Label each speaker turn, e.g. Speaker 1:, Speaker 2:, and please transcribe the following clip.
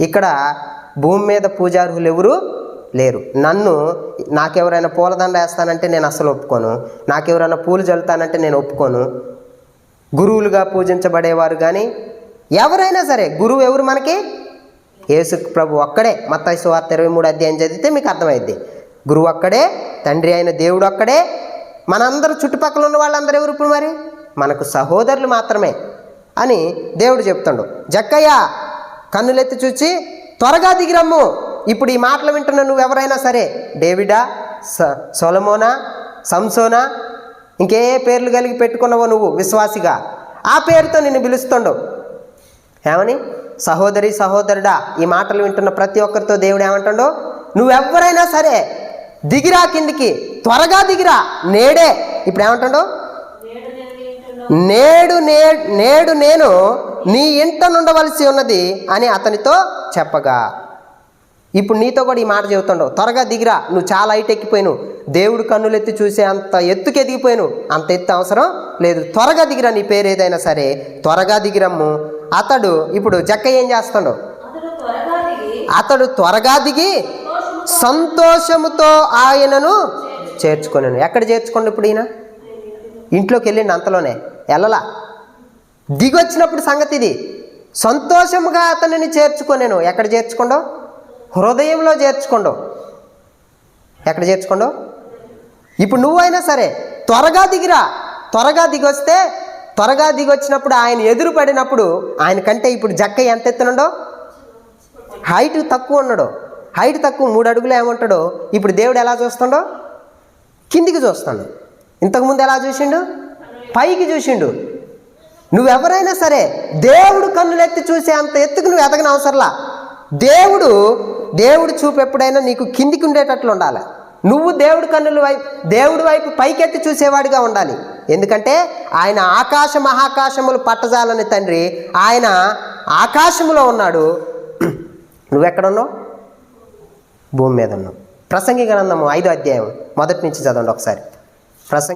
Speaker 1: ఇక్కడ భూమి మీద పూజార్హులు ఎవరు లేరు. నన్ను నాకెవరైనా పూలదండ వేస్తానంటే నేను అస్సలు ఒప్పుకోను. నాకెవరైనా పూలు చల్లుతానంటే నేను ఒప్పుకోను. గురువులుగా పూజించబడేవారు కానీ ఎవరైనా సరే గురువు ఎవరు మనకి? యేసు ప్రభు ఒక్కడే. మత్తాయి సువార్త ఇరవై మూడు అధ్యాయం చదివితే మీకు అర్థమైద్ది. గురువు ఒక్కడే తండ్రి అయిన దేవుడు ఒక్కడే. మనందరూ చుట్టుపక్కల ఉన్న వాళ్ళందరూ ఎవరు ఇప్పుడు మరి? మనకు సహోదరులు మాత్రమే అని దేవుడు చెప్తుండు. జక్కయ్య కన్నులెత్తి చూచి త్వరగా దిగిరమ్ము ఇప్పుడు ఈ మాటలు వింటున్న నువ్వు ఎవరైనా సరే డేవిడా స సొలమోనా సంసోనా ఇంకే పేర్లు కలిగి పెట్టుకున్నావో నువ్వు విశ్వాసిగా. ఆ పేరుతో నిన్ను పిలుస్తుండు. ఏమని? సహోదరి సహోదరుడా ఈ మాటలు వింటున్న ప్రతి ఒక్కరితో దేవుడు ఏమంటాడు నువ్వెవరైనా సరే దిగిరా కిందికి త్వరగా దిగిరా నేడే. ఇప్పుడు ఏమంటాడు? నేడు నే నేడు నేను నీ ఇంట నుండవలసి ఉన్నది అని అతనితో చెప్పగా. ఇప్పుడు నీతో కూడా ఈ మాట చెబుతుండవు. త్వరగా దిగిరా. నువ్వు చాలా హైట్ ఎక్కిపోయినావు. దేవుడు కన్నులెత్తి చూసే అంత ఎత్తుకి ఎదిగిపోయాను అంత ఎత్తు అవసరం లేదు. త్వరగా దిగిరా నీ పేరు ఏదైనా సరే. త్వరగా దిగిరమ్ము. అతడు ఇప్పుడు జక్క ఏం చేస్తాడు?
Speaker 2: అతడు త్వరగా దిగి
Speaker 1: సంతోషముతో ఆయనను చేర్చుకున్నాను ఎక్కడ చేర్చుకోండి ఇప్పుడు ఈయన? ఇంట్లోకి వెళ్ళిండి అంతలోనే. వెళ్ళలా దిగొచ్చినప్పుడు సంగతి ఇది సంతోషముగా అతనిని చేర్చుకొనేను ఎక్కడ చేర్చుకోండో? హృదయంలో చేర్చుకోండు. ఎక్కడ చేర్చుకోండు? ఇప్పుడు నువ్వైనా సరే త్వరగా దిగిరా. త్వరగా దిగొస్తే త్వరగా దిగొచ్చినప్పుడు ఆయన ఎదురు పడినప్పుడు ఆయన కంటే ఇప్పుడు జక్క ఎంత ఎత్తునుండో హైట్ తక్కువ ఉన్నాడు. హైట్ తక్కువ మూడు అడుగులు ఏమంటాడో? ఇప్పుడు దేవుడు ఎలా చూస్తుండో? కిందికి చూస్తాడు. ఇంతకుముందు ఎలా చూసిండు? పైకి చూసిండు. నువ్వెవరైనా సరే దేవుడు కన్నులెత్తి చూసే అంత ఎత్తుకు నువ్వు ఎదగని అవసరంలా? దేవుడు దేవుడు చూపు ఎప్పుడైనా నీకు కిందికి ఉండేటట్లు ఉండాలి. నువ్వు దేవుడు కన్నుల వైపు దేవుడి వైపు పైకెత్తి చూసేవాడిగా ఉండాలి. ఎందుకంటే ఆయన ఆకాశ మహాకాశములు పట్టజాలని తండ్రి. ఆయన ఆకాశములో ఉన్నాడు. నువ్వెక్కడున్నావు? భూమి మీద ఉన్నావు. ప్రసంగి గ్రంథము ఐదో అధ్యాయం. మొదటి నుంచి చదవండి ఒకసారి. ప్రసంగి